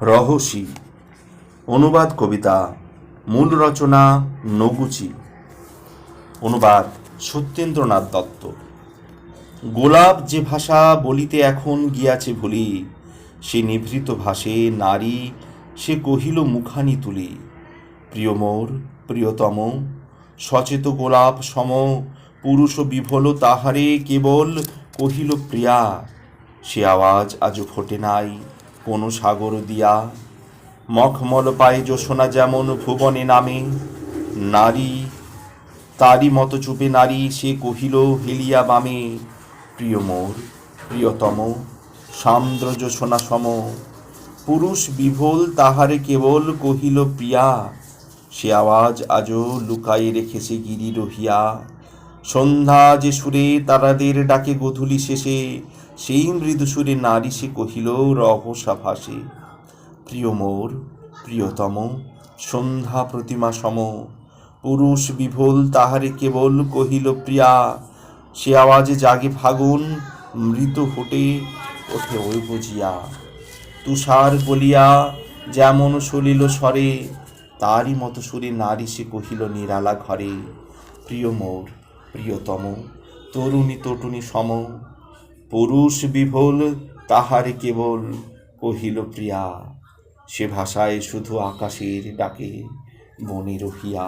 রহসী অনুবাদ কবিতা, মূল রচনা নগুচি। অনুবাদ সত্যেন্দ্রনাথ দত্ত। গোলাপ যে ভাষা বলিতে এখন গিয়াছে ভুলি, সে নিভৃত ভাষে নারী, সে কহিল মুখানি তুলি। প্রিয় মোর, প্রিয়তম, সচেত গোলাপ সম, পুরুষ বিভল তাহারে কেবল কহিল প্রিয়া, সে আওয়াজ আজও ফোটে নাই। কোনো সাগর দিয়া। মখমল পায়ে যশোনা যেমন ভুবনে নামে। নারী, তারই মতো চুপে নারী, সে কহিল, হেলিয়া বামে। প্রিয় মোর, প্রিয়তম, সান্দ্র যশোনা সম। পুরুষ বিভোল, তাহারে কেবল কহিল, প্রিয়া, সে আওয়াজ আজও লুকাই রেখেছে গিরি রহিয়া। সন্ধ্যা যে সুরে তারাদের ডাকে গধূলি শেষে সেই মৃদু সুরে নারী সে কহিল রহসা ভাসে প্রিয় মোর, প্রিয়তম, সন্ধ্যা প্রতিমা সম। পুরুষ বিভোল তাহারে কেবল কহিল, প্রিয়া, সে আওয়াজে জাগে ফাগুন, মৃত ফোটে ওঠে ওই বুঝিয়া। তুষার গলিয়া যেমন সলিল স্বরে, তারই মতো সুরে নারী সে কহিল, নিরালা ঘরে। প্রিয় মোর, প্রিয়তম, তরুণী তটুনি সম। পুরুষ বিভোল তাহার কেবল কহিল প্রিয়া সে ভাষায় শুধু আকাশের ডাকে বনে রহিয়া।